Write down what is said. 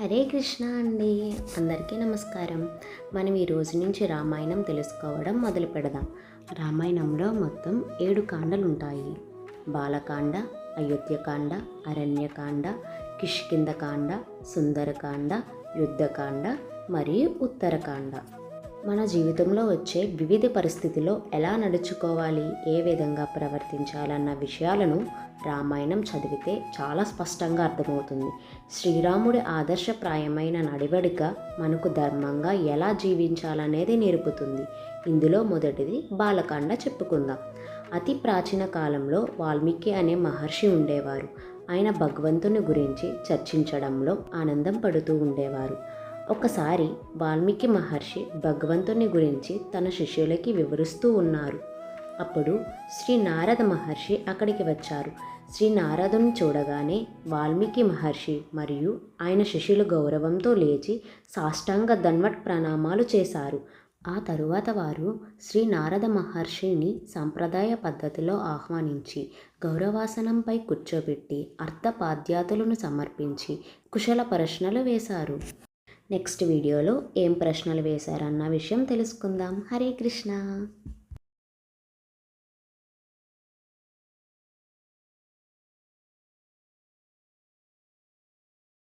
హరే కృష్ణ అండి. అందరికీ నమస్కారం. మనం ఈ రోజు నుంచి రామాయణం తెలుసుకోవడం మొదలు పెడదాం. రామాయణంలో మొత్తం ఏడు కాండలు ఉంటాయి బాలకాండ అయోధ్యకాండ అరణ్యకాండ కిష్కిందకాండ సుందరకాండ యుద్ధకాండ మరియు ఉత్తరకాండ. మన జీవితంలో వచ్చే వివిధ పరిస్థితుల్లో ఎలా నడుచుకోవాలి ఏ విధంగా ప్రవర్తించాలన్న విషయాలను రామాయణం చదివితే చాలా స్పష్టంగా అర్థమవుతుంది. శ్రీరాముడి ఆదర్శప్రాయమైన నడివడిక మనకు ధర్మంగా ఎలా జీవించాలనేది నేర్పుతుంది. ఇందులో మొదటిది బాలకాండ చెప్పుకుందాం. అతి ప్రాచీన కాలంలో వాల్మీకి అనే మహర్షి ఉండేవారు. ఆయన భగవంతుని గురించి చర్చించడంలో ఆనందం పడుతూ ఉండేవారు. ఒకసారి వాల్మీకి మహర్షి భగవంతుని గురించి తన శిష్యులకి వివరిస్తూ ఉన్నారు. అప్పుడు శ్రీ నారద మహర్షి అక్కడికి వచ్చారు. శ్రీ నారదుని చూడగానే వాల్మీకి మహర్షి మరియు ఆయన శిష్యులు గౌరవంతో లేచి సాష్టాంగ ధన్వట్ ప్రణామాలు చేశారు. ఆ తరువాత వారు శ్రీ నారద మహర్షిని సాంప్రదాయ పద్ధతిలో ఆహ్వానించి గౌరవాసనంపై కూర్చోబెట్టి అర్థపాద్యాతులను సమర్పించి కుశల ప్రశ్నలు వేశారు. నెక్స్ట్ వీడియోలో ఏం ప్రశ్నలు వేశారన్న విషయం తెలుసుకుందాం. హరే కృష్ణ.